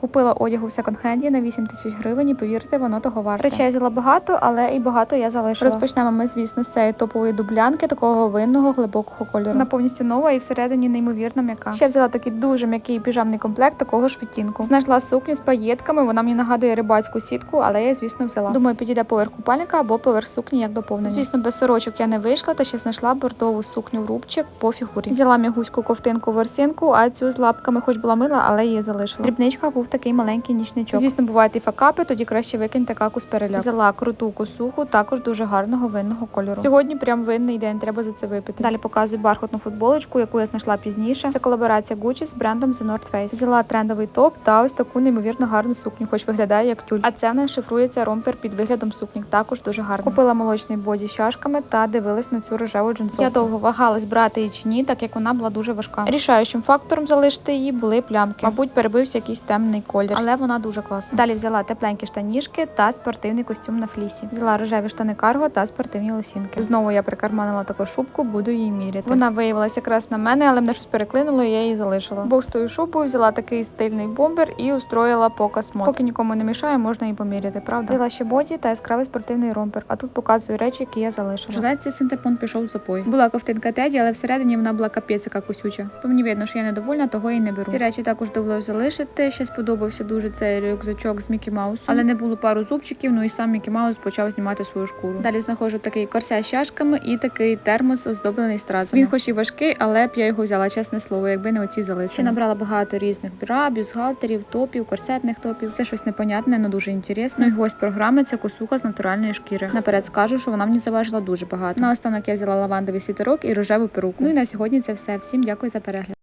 Купила одягу в секонд-хенді на 8 тисяч гривень і повірте, воно того варте. Речей я взяла багато, але і багато я залишила. Розпочнемо ми, звісно, з цієї топової дублянки, такого винного глибокого кольору. Вона повністю нова і всередині неймовірно м'яка. Ще взяла такий дуже м'який піжамний комплект такого ж відтінку. Знайшла сукню з паєтками. Вона мені нагадує рибацьку сітку, але я звісно, взяла. Думаю, підійде поверх купальника або поверх сукні як доповнення. Звісно, без сорочок я не вийшла, та ще знайшла бордову сукню в рубчик по фігурі. Взяла мігуську ковтинку ворсинку, а цю з лапками, хоч була мила, але її залишила. В дрібничках був такий маленький нічничок. Звісно, бувають і факапи, тоді краще викиньте каку з переляку. Взяла круту косуху, також дуже гарного винного кольору. Сьогодні прям винний день, треба за це випити. Далі показую бархатну футболочку, яку я знайшла пізніше. Це колаборація Gucci з брендом The North Face. Взяла трендовий топ та ось таку неймовірно гарну сукню, хоч виглядає як тюль. А це в нас шифрується ромпер під виглядом сукні. Також дуже гарно. Купила молочний боді з чашками та дивилась на цю рожеву джинсовку. Я довго вагалась брати її чи ні, так як вона була дуже важка. Рішаючим фактором залишити її були плямки. Мабуть, перебився якийсь темний колір, але вона дуже класна. Далі взяла тепленькі штанішки та спортивний костюм на флісі. Взяла рожеві штани карго та спортивні лосінки. Знову я прикарманила таку шубку, буду її міряти. Вона виявилася якраз на мене, але мене щось переклинуло, і я її залишила. Бог з тою шубою взяла такий стильний бомбер і устроїла показ мод. Поки нікому не мішає, можна і поміряти, правда? Взяла ще боді та яскравий спортивний ромпер. А тут показую речі, які я залишила. Ждається, синтепон пішов в запой. Була ковтинка теді, але всередині вона була капець яка косюча. По мені видно, що я недовольна, того і не беру. Ці речі також довелося залишити. Ще сподобався дуже цей рюкзачок з Мікі Маусом. Але не було пару зубчиків. Ну і сам Мікі Маус почав знімати свою шкуру. Далі знаходжу такий корсет з чашками і такий термос оздоблений стразами. Він хоч і важкий, але б я його взяла, чесне слово, якби не оці залишили. Ще набрала багато різних бра, бюстгальтерів, топів, корсетних топів. Це щось непонятне, але дуже інтересно. І гость програми це косуха з натуральної шкіри. Наперед скажу, що вона мені заважила дуже багато. Наостанок я взяла лавандовий світерок і рожеву перуку. Ну і на сьогодні це все. Всім дякую за перегляд.